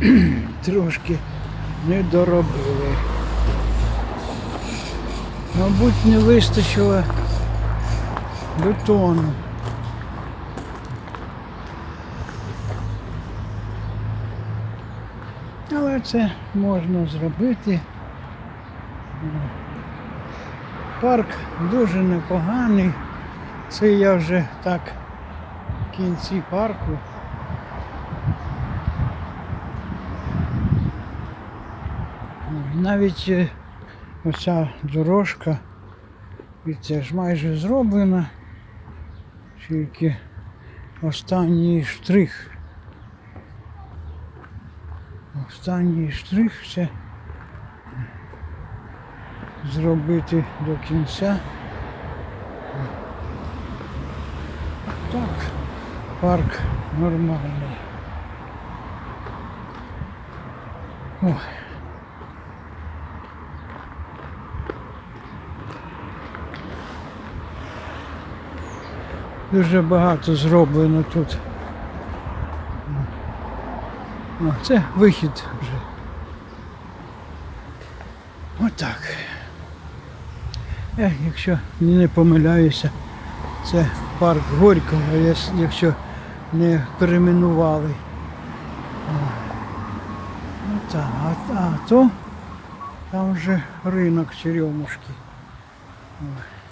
трошки не доробили. Мабуть, не вистачило бетону. Але це можна зробити. Парк дуже непоганий. Це я вже так в кінці парку. Навіть е, оця дорожка, і це ж майже зроблена, тільки останній штрих. Останній штрих це зробити до кінця. Так, парк нормальний. Ой. Дуже багато зроблено тут. Це вихід вже. Отак. Е, якщо не помиляюся, це парк Горького, якщо не перейменували. Отак. А, а то там вже ринок Черемушки.